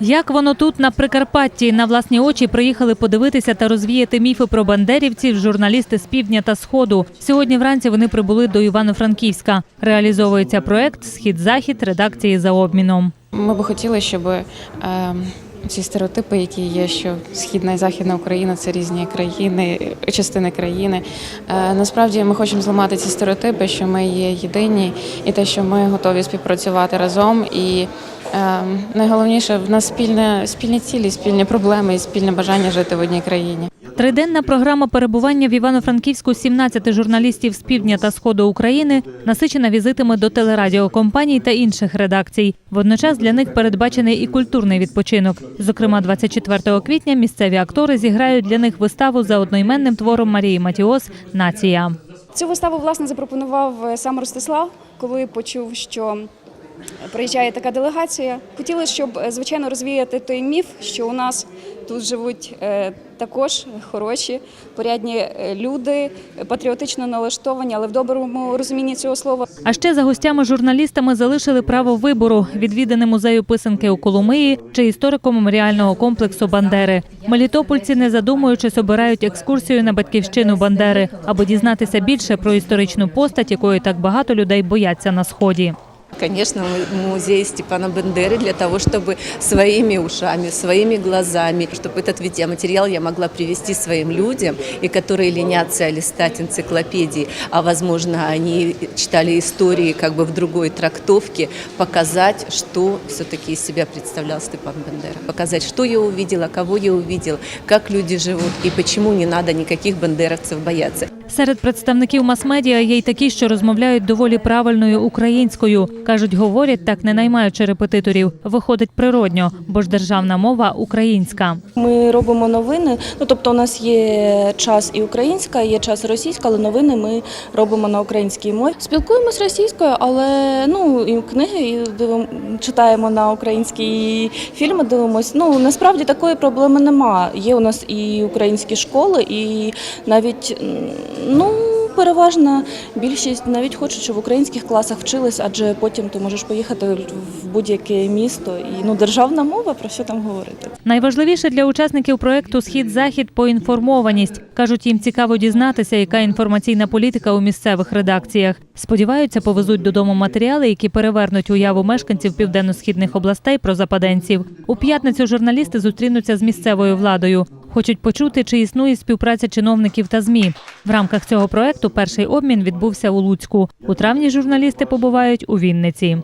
Як воно тут на Прикарпатті на власні очі приїхали подивитися та розвіяти міфи про бандерівців журналісти з півдня та сходу. Сьогодні вранці вони прибули до Івано-Франківська. Реалізовується проект Схід-захід редакції за обміном. Ми би хотіли, щоб е, ці стереотипи, які є, що східна і західна Україна це різні країни, частини країни. Е, насправді ми хочемо зламати ці стереотипи, що ми є єдині, і те, що ми готові співпрацювати разом. І найголовніше в нас спільне спільні цілі, спільні проблеми і спільне бажання жити в одній країні. Триденна програма перебування в Івано-Франківську 17 журналістів з півдня та сходу України насичена візитами до телерадіокомпаній та інших редакцій. Водночас для них передбачений і культурний відпочинок. Зокрема, 24 квітня місцеві актори зіграють для них виставу за одноіменним твором Марії Матіос Нація. Цю виставу власне запропонував сам Ростислав, коли почув, що приїжджає така делегація. Хотіли, щоб е, звичайно розвіяти той міф, що у нас тут живуть е, також хороші, порядні е, люди, патріотично налаштовані, але в доброму розумінні цього слова. А ще за гостями-журналістами залишили право вибору відвідане музею писанки у Коломиї чи історико-меморіального комплексу Бандери. Мелітопольці, не задумуючись, обирають екскурсію на батьківщину Бандери, аби дізнатися більше про історичну постать, якої так багато людей бояться на сході. Конечно, мы- музей Степана Бендеры для того, чтобы своими ушами, своими глазами, чтобы этот видеоматериал я могла привести своим людям, и которые ленятся листать энциклопедии, а возможно они читали истории как бы в другой трактовке, показать, что все-таки из себя представлял Степан Бендера. Показать, что я увидела, кого я увидела, как люди живут и почему не надо никаких бендеровцев бояться. Серед представників мас-медіа є й такі, що розмовляють доволі правильною українською. кажуть, говорять так, не наймаючи репетиторів. Виходить природньо, бо ж державна мова українська. Ми робимо новини. Ну тобто, у нас є час і українська, є час російська, але новини ми робимо на українській мові. Спілкуємось російською, але ну і книги і дивим, читаємо на українські фільми. Дивимось. Ну насправді такої проблеми нема. Є у нас і українські школи, і навіть ну. Переважна більшість навіть хочуть, щоб в українських класах вчились, адже потім ти можеш поїхати в будь-яке місто. І ну державна мова про що там говорити. Найважливіше для учасників проекту Схід-захід поінформованість. кажуть, їм цікаво дізнатися, яка інформаційна політика у місцевих редакціях. Сподіваються, повезуть додому матеріали, які перевернуть уяву мешканців південно-східних областей про западенців. У п'ятницю журналісти зустрінуться з місцевою владою. Хочуть почути, чи існує співпраця чиновників та змі. В рамках цього проекту перший обмін відбувся у Луцьку. У травні журналісти побувають у Вінниці.